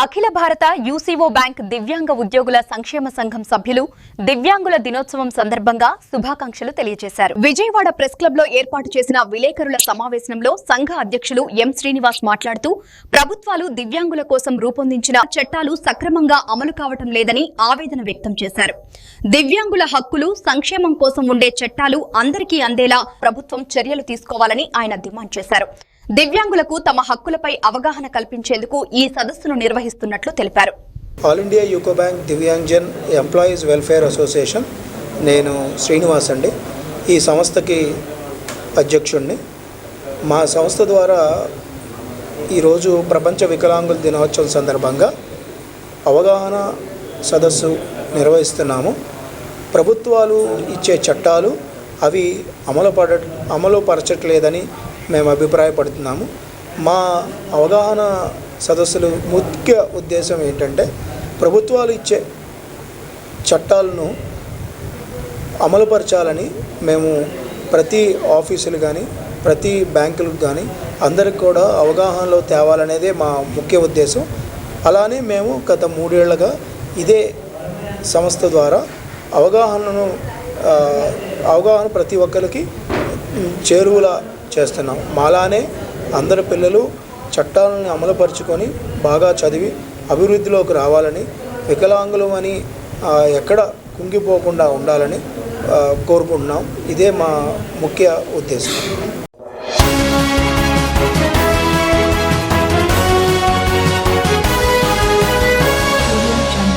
అఖిల భారత UCO bank దివ్యాంగ ఉద్యోగుల సంక్షేమ సంఘం సభ్యులు దివ్యాంగుల దినోత్సవం సందర్భంగా శుభాకాంక్షలు తెలియజేశారు. విజయవాడ ప్రెస్ క్లబ్లో ఏర్పాటు చేసిన విలేకరుల సమావేశంలో సంఘ అధ్యక్షులు ఎం శ్రీనివాస్ మాట్లాడుతూ ప్రభుత్వాలు దివ్యాంగుల కోసం రూపొందించిన చట్టాలు సక్రమంగా అమలు కావటం లేదని ఆవేదన వ్యక్తం చేశారు. దివ్యాంగుల హక్కులు సంక్షేమం కోసం ఉండే చట్టాలు అందరికీ అందేలా ప్రభుత్వం చర్యలు తీసుకోవాలని ఆయన డిమాండ్ చేశారు. దివ్యాంగులకు తమ హక్కులపై అవగాహన కల్పించేందుకు ఈ సదస్సును నిర్వహిస్తున్నట్లు తెలిపారు. All India UCO bank Divyangjan employees welfare association నేను శ్రీనివాస్ అండి. ఈ సంస్థకి అధ్యక్షుడిని మా సంస్థ ద్వారా ఈరోజు ప్రపంచ వికలాంగుల దినోత్సవం సందర్భంగా అవగాహన సదస్సు నిర్వహిస్తున్నాము. ప్రభుత్వాలు ఇచ్చే చట్టాలు అవి అమలు పడ అమలు పరచట్లేదని మేము అభిప్రాయపడుతున్నాము. మా అవగాహన సదస్సులు ముఖ్య ఉద్దేశం ఏంటంటే ప్రభుత్వాలు ఇచ్చే చట్టాలను అమలుపరచాలని మేము ప్రతి ఆఫీసులు కానీ ప్రతి బ్యాంకులకు కానీ అందరికి కూడా అవగాహనలో తేవాలనేదే మా ముఖ్య ఉద్దేశం. అలానే మేము గత మూడేళ్ళుగా ఇదే సంస్థ ద్వారా అవగాహనను అవగాహన ప్రతి ఒక్కరికి చేరువులా చేస్తున్నాం. మాలానే అందరి పిల్లలు చట్టాలను అమలుపరుచుకొని బాగా చదివి అభివృద్ధిలోకి రావాలని వికలాంగులు అని ఎక్కడ కుంగిపోకుండా ఉండాలని కోరుకుంటున్నాం. ఇదే మా ముఖ్య ఉద్దేశం.